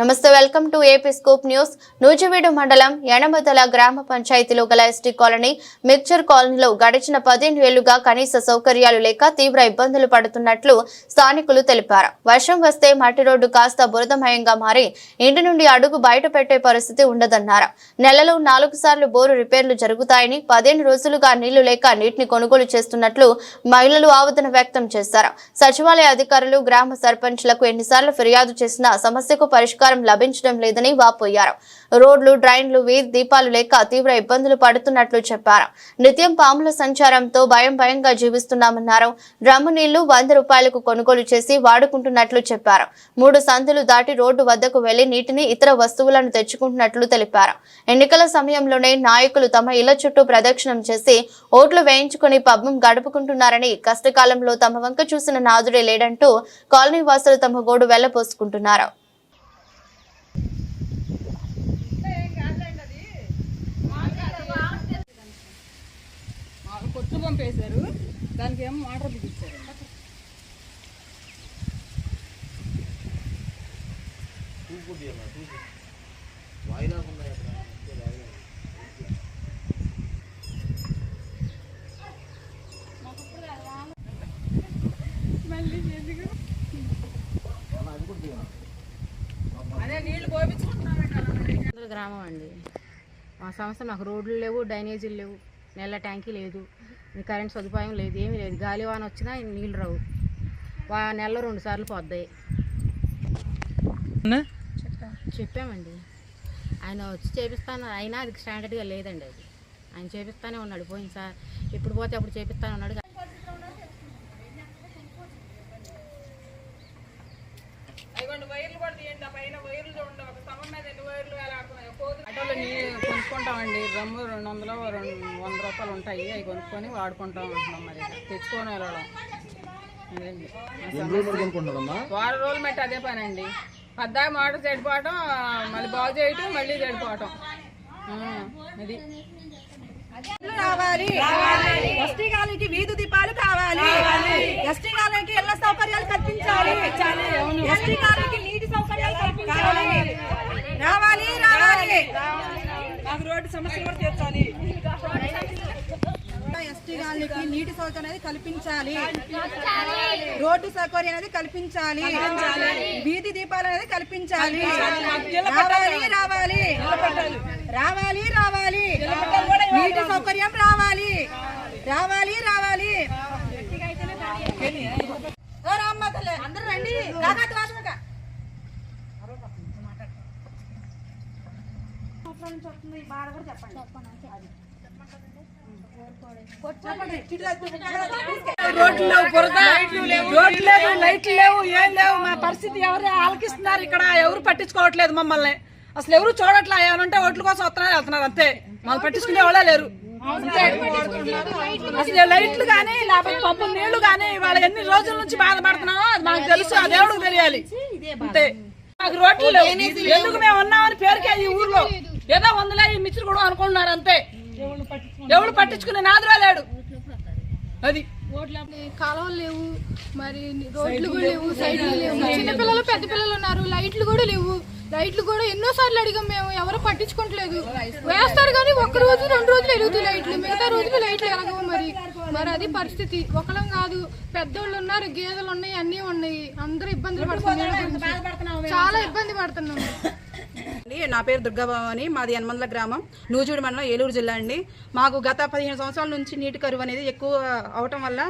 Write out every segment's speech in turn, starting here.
నమస్తే welcome to AP scoop news. Nuzvid మండలం ఎనమదల గ్రామ పంచాయతీలో గల ఎస్టీ కాలనీ మిక్చర్ కాలనీలో గడిచిన పదిహేను ఏళ్ళుగా కనీస సౌకర్యాలు లేక తీవ్ర ఇబ్బందులు పడుతున్నట్లు స్థానికులు తెలిపారు. వర్షం వస్తే మట్టి రోడ్డు కాస్త బురదమయంగా మారి ఇంటి నుండి అడుగు బయట పెట్టే పరిస్థితి ఉండదన్నారు. నెలలో నాలుగు సార్లు బోరు రిపేర్లు జరుగుతాయని పదిహేను రోజులుగా నీళ్ళు లేక నీటిని కొనుగోలు చేస్తున్నట్లు మహిళలు ఆవేదన వ్యక్తం చేశారు. సచివాలయ అధికారులు గ్రామ సర్పంచ్లకు ఎన్నిసార్లు ఫిర్యాదు చేసినా సమస్యకు పరిష్కారం లభించడం లేదని వాపోయారు రోడ్లు డ్రైన్లు వీధి దీపాలు లేక తీవ్ర ఇబ్బందులు పడుతున్నట్లు చెప్పారు. నిత్యం పాముల సంచారంతో భయం భయంగా జీవిస్తున్నామన్నారు. డ్రమ్ము నీళ్ళు వంద రూపాయలకు కొనుగోలు చేసి వాడుకుంటున్నట్లు చెప్పారు. మూడు సందులు దాటి రోడ్డు వద్దకు వెళ్ళి నీటిని ఇతర వస్తువులను తెచ్చుకుంటున్నట్లు తెలిపారు. ఎన్నికల సమయంలోనే నాయకులు తమ ఇళ్ళ చుట్టూ ప్రదక్షిణం చేసి ఓట్లు వేయించుకుని పబ్బం గడుపుకుంటున్నారని కష్టకాలంలో తమ వంక చూసిన నాదుడే లేడంటూ కాలనీ వాసులు తమ గోడు వెళ్ళపోసుకుంటున్నారు మాకు కొట్టు వేశారు దానికి ఏమో మోటార్ బిగించారు అదే గ్రామం అండి మా సంస్థ మాకు రోడ్లు లేవు డ్రైనేజీలు లేవు నెల ట్యాంకీ లేదు. కరెంట్ సదుపాయం లేదు ఏమీ లేదు. గాలి వాన వచ్చినా నీళ్ళు రావు. వా నెలలో రెండు సార్లు పోద్దాయి చెప్పామండి. ఆయన వచ్చి చేపిస్తాను అయినా అది స్టాండర్డ్గా లేదండి అది. ఆయన చేపిస్తానే ఉన్నాడు పోయింది సార్. ఎప్పుడు పోతే అప్పుడు చేపిస్తానే ఉన్నాడు వైర్లు కూడా తీయండి. ఆ పైన వైర్లు చూడండి. ఒక స్తంభం మీద ఎన్ని వైర్లు వేలాడుతున్నాయో. కొనుక్కుంటామండి డ్రమ్ము రెండు వందలు రెండు వంద రూపాయలు ఉంటాయి. అవి కొనుక్కొని వాడుకుంటాం అంటున్నాం మరి తెచ్చుకొని వెళ్ళడం. వారం రోజులు మట్టి అదే పని అండి పద్దాక మోటార్ చెడిపోవటం మళ్ళీ బాగు చేయటం మళ్ళీ చెడిపోవటం. అది. రావాలి. ఎస్టీ కాలనీకి వీధి దీపాలు కావాలి. ఎస్టీ కాలనీకి ఇళ్ళ సౌకర్యాలు కల్పించాలి. ఎస్టీ కాలనీకి నీటి సౌకర్యాలు కల్పించాలి. రావాలి. రావాలి. మాకు రోడ్డు సమస్య కూడా తీర్చాలి. ఎస్టీ కాలనీకి నీటి సౌకర్యం అనేది కల్పించాలి. రోడ్డు సౌకర్యం అనేది కల్పించాలి. వీధి దీపాలు అనేది కల్పించాలి. రావాలి రావాలి. రావాలి. రావాలి నీటి సౌకర్యం రావాలి. రావాలి రావాలి. అందరూ రండి. సంవత్సరాల నుంచి వస్తుంది? బాధ కూడా చెప్పండి. రోడ్లు లేవు బురద. రోడ్లు లేవు లైట్లు లేవు ఏం లేవు. మా పరిస్థితి ఎవరు ఆలకిస్తున్నారు ఇక్కడ? ఎవరు పట్టించుకోవట్లేదు మమ్మల్ని. అసలు ఎవరు చూడట్లే? ఏమనంటే ఓట్ల కోసం వస్తున్నారు వెళ్తున్నారు అంతే. మమ్మల్ని పట్టించుకునే వాళ్ళే లేరు. అసలు లైట్లు కానీ లేకపోతే పంపు నీళ్ళు కానీ వాళ్ళ ఎన్ని రోజుల నుంచి బాధపడుతున్నామో అది మాకు తెలుసు ఆ దేవుడికి తెలియాలి. అంతే. మాకు రోడ్లు లేవు. ఎందుకు మేము ఉన్నామని పేరుకే ఈ ఊర్లో? ఏదో వందలే ఈ మిత్రులు కూడా అనుకుంటున్నారు అంతే. ఎవరు పట్టించుకునే నాదురా లేడు. అది. కాలువలు లేవు మరి రోడ్లు కూడా లేవు సైడ్లు లేవు. చిన్న పిల్లలు పెద్ద పిల్లలు ఉన్నారు లైట్లు కూడా లేవు. లైట్లు కూడా ఎన్నో సార్లు అడిగాం మేము ఎవరు పట్టించుకోవట్లేదు వేస్తారు కానీ ఒక్క రోజు రెండు రోజులు ఎలుగుతాయి లైట్లు మిగతా రోజులు లైట్లు ఎలగవు మరి. మరి అది పరిస్థితి. ఒకలం కాదు పెద్దోళ్ళు ఉన్నారు గేదెలు ఉన్నాయి అన్నీ ఉన్నాయి. అందరూ ఇబ్బందులు పడుతున్నారు. చాలా ఇబ్బంది పడుతున్నాం. అండి. నా పేరు దుర్గాభవాని మాది యనమందల గ్రామం నూజివీడు మండలం ఏలూరు జిల్లా అండి. మాకు గత పదిహేను సంవత్సరాల నుంచి నీటి కరువు అనేది ఎక్కువ అవటం వల్ల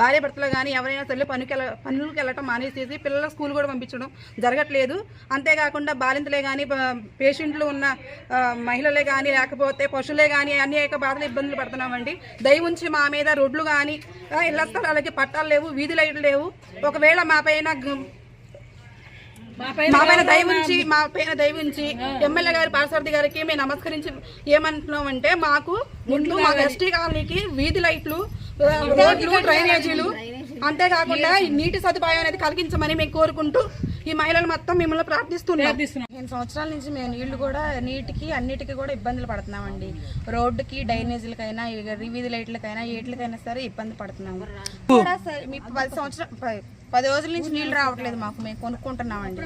భార్య భర్తలు కానీ ఎవరైనా సరే పనికి పనులకు వెళ్ళటం మానేసేసి పిల్లల స్కూల్ కూడా పంపించడం జరగట్లేదు. అంతేకాకుండా బాలింతలే కానీ పేషెంట్లు ఉన్న మహిళలే కానీ లేకపోతే పశువులే కానీ అనేక బాధలు ఇబ్బందులు పడుతున్నామండి. దయ ఉంచి మా మీద రోడ్లు కానీ ఇళ్ళ ఇళ్ళ స్థలాలకి పట్టాలు లేవు వీధి లైట్లు లేవు. ఒకవేళ మా పైన మా పైన దయ ఉంచి మా పైన దయ ఉంచి ఎమ్మెల్యే గారి పార్సారథి గారికి మేము నమస్కరించి ఏమంటున్నాం అంటే మాకు ముందు మా ఎస్టీ కాలనీకి వీధి లైట్లు రోడ్లు డ్రైనేజీలు అంతేకాకుండా ఈ నీటి సదుపాయం అనేది కలిగించమని మేము కోరుకుంటూ ఈ మహిళలు మొత్తం మిమ్మల్ని ప్రార్థిస్తున్నాం. పదిహేను సంవత్సరాల నుంచి మేము నీళ్ళు కూడా నీటికి అన్నిటికీ కూడా ఇబ్బందులు పడుతున్నామండి. రోడ్డుకి డ్రైనేజీలకైనా ఇక వీధి లైట్లకైనా ఏట్లకైనా సరే ఇబ్బంది పడుతున్నాము. కూడా సరే, మీ పది సంవత్సరం పది రోజుల నుంచి నీళ్ళు రావట్లేదు మాకు మేము కొనుక్కుంటున్నామండి.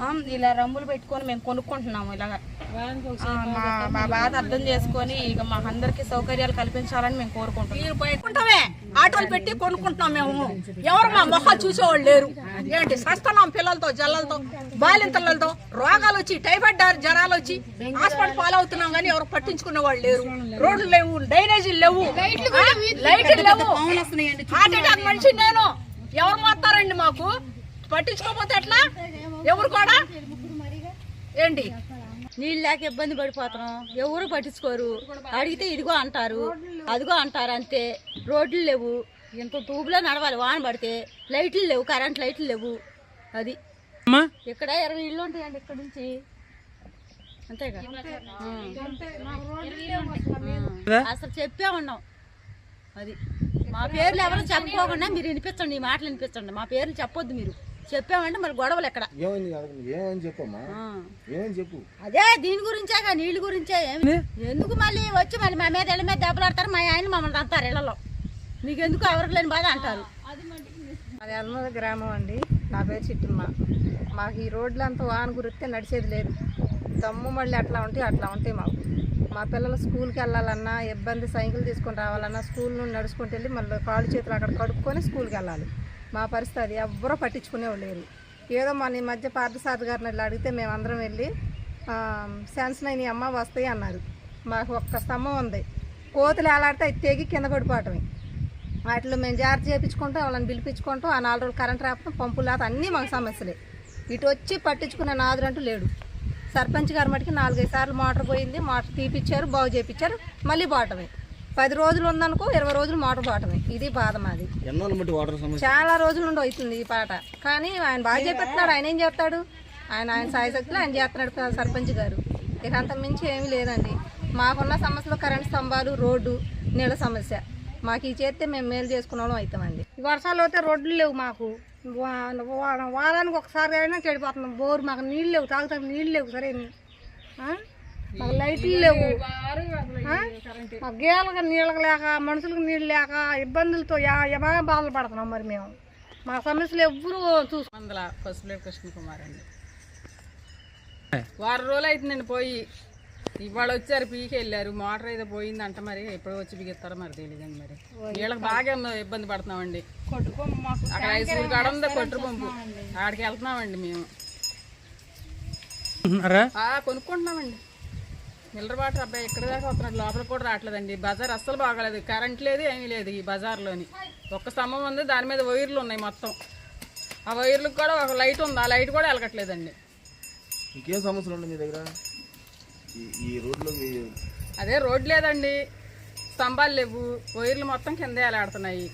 ఆ, ఇలా రంగులు పెట్టుకొని మేము కొనుక్కుంటున్నాము ఇలాగా. మా మా బాధ అర్థం చేసుకొని ఇక మా అందరికి సౌకర్యాలు కల్పించాలని మేము కోరుకుంటున్నాం. కొనుక్కుంటామే ఆటోలు పెట్టి కొనుక్కుంటున్నాం మేము. ఎవరు మా మొహాలు చూసేవాళ్ళు లేరు. ఏంటి సస్తున్నాం పిల్లలతో జల్లలతో బాలింతలతో రోగాలు వచ్చి టైఫాయిడ్ జ్వరాలు వచ్చి హాస్పిటల్ పాలవుతున్నాం కానీ ఎవరు పట్టించుకునే వాళ్ళు లేరు. రోడ్లు లేవు డ్రైనేజీలు లేవు? లైట్లు లేవు. హార్ట్ అటాక్ మనిషి నేను ఎవరు మారుతారండి మాకు? పట్టించుకోకపోతే ఎట్లా? ఎవరు కూడా? ఏంటి? నీళ్ళు లేక ఇబ్బంది పడిపోతున్నాం ఎవరు పట్టించుకోరు. అడిగితే ఇదిగో అంటారు. అదిగో అంటారు అంతే. రోడ్లు లేవు. ఇంత తూబులో నడవాలి. వాన పడితే లైట్లు లేవు. కరెంట్ లైట్లు లేవు. అది. ఇక్కడ ఇరవై ఇళ్ళు ఉంటాయండి ఇక్కడ నుంచి. అంతేగా. అసలు చెప్పే ఉన్నాం. అది. మా పేర్లు ఎవరు చెప్పుకోకుండా మీరు వినిపించండి ఈ మాటలు వినిపించండి మా పేర్లు చెప్పొద్దు మీరు. చెప్పామంటే మరి గొడవలు ఎక్కడ? ఏమైంది అడగండి. ఏమని చెప్పమ్మా? ఆ. ఏమని చెప్పు? అదే దీని గురించే నీళ్ళ గురించే. ఎందుకు మళ్ళీ వచ్చి మళ్ళీ మా మీద ఇళ్ళ మీద దెబ్బలాడతారు మా ఆయన మమ్మల్ని అంటారు ఇళ్ళలో. మీకు ఎందుకు ఎవరికి లేని బాధ అంటారు? అది అన్నద గ్రామం అండి. నా పేరు చిట్టిమ్మ. మాకు ఈ రోడ్లు అంతా వాన గురిస్తే నడిచేది లేదు. దమ్ము మళ్ళీ అట్లా ఉంటాయి అట్లా ఉంటాయి మాకు. మా పిల్లలు స్కూల్కి వెళ్ళాలన్నా ఇబ్బంది సైకిల్ తీసుకొని రావాలన్నా స్కూల్ నుండి నడుచుకుంటూ వెళ్ళి మళ్ళీ కాళ్ళు చేతులు అక్కడ కడుక్కొని స్కూల్కి వెళ్ళాలి. మా పరిస్థితి అది ఎవ్వరూ పట్టించుకునేవాళ్ళు లేరు. ఏదో మన ఈ మధ్య పార్థసారథి గారిని వెళ్ళి అడిగితే మేము అందరం వెళ్ళి శాన్స్ నైన్ అమ్మ వస్తాయి అన్నారు. మాకు ఒక్క స్తంభం ఉంది. కోతులు ఎలాడితే అది తెగి కింద పడిపోవటమే. వాటిలో మేము జాగ్రత్త చేయించుకుంటూ వాళ్ళని పిలిపించుకుంటూ ఆ నాలుగు రోజులు కరెంట్ రాకపోతే పంపులు లేకపోతే అన్నీ మాకు సమస్యలే. ఇటు వచ్చి పట్టించుకునే నాదురంటూ లేడు. సర్పంచ్ గారి మటుకి నాలుగైదు సార్లు మోటార్ పోయింది మోటార్ తీపిచ్చారు బాగు చేయించారు మళ్ళీ పోవటమే. పది రోజులు ఉందనుకో ఇరవై రోజులు మోటార్ బాటమే ఇది బాధ మాది. చాలా రోజుల నుండి అవుతుంది ఈ పాట. కానీ ఆయన బాగా చేపిస్తున్నాడు ఆయన ఏం చేస్తాడు? ఆయన ఆయన సాయశక్తులు ఆయన చేస్తున్నాడు సర్పంచ్ గారు. ఇక అంత మించి ఏమీ లేదండి. మాకున్న సమస్యలు కరెంట్ స్తంభాలు రోడ్డు నీళ్ళ సమస్య. మాకు ఈ చేస్తే మేము మేలు చేసుకునే వాళ్ళం అవుతామండి. వర్షాలు అయితే రోడ్లు లేవు మాకు. వారానికి ఒకసారి అయినా చెడిపోతున్నాం బోరు మాకు నీళ్ళు లేవు. తాగుతాం నీళ్ళు లేవు సరే మాకు లైట్లు లేవు. ఆ? మాకు గేలకి నీళ్ళకి లేక మనుషులకు నీళ్ళు లేక ఇబ్బందులతో యమా బాధలు పడుతున్నాం మరి మేము. మా సమస్యలు ఎవ్వరూ చూసు వందల పసుపులేరు కృష్ణ కుమార్ అండి. వారం రోజులు అవుతుందండి పోయి. ఇవాళ వచ్చారు పీకి వెళ్ళారు. మోటార్ అయితే పోయిందంట మరి. ఎప్పుడు వచ్చి బిగిస్తారో మరి తెలియదండి మరి. వీళ్ళకి బాగా ఇబ్బంది పడుతున్నామండి. అక్కడ ఐదు సూరు కాడ ఉంది కొట్టు పంపు ఆడికి వెళ్తున్నామండి మేము. ఆ, కొనుక్కుంటున్నామండి. మిల్లర్ వాటర్ అబ్బాయి ఎక్కడ దాకా వస్తున్నాడు. లోపల కూడా రావట్లేదండి. బజార్ అస్సలు బాగాలేదు. కరెంట్ లేదు ఏమీ లేదు ఈ బజార్లోని. ఒక్క స్తంభం ఉంది. దాని మీద వైర్లు ఉన్నాయి మొత్తం. ఆ వైర్లకు కూడా ఒక లైట్ ఉంది. ఆ లైట్ కూడా వెలగట్లేదండి. ఇంకేం సమస్యలు ఉన్నాయి మీ దగ్గర? ఈ రోడ్లో అదే రోడ్ లేదండి. స్తంభాలు లేవు. వైర్లు మొత్తం కింద వేలాడుతున్నాయి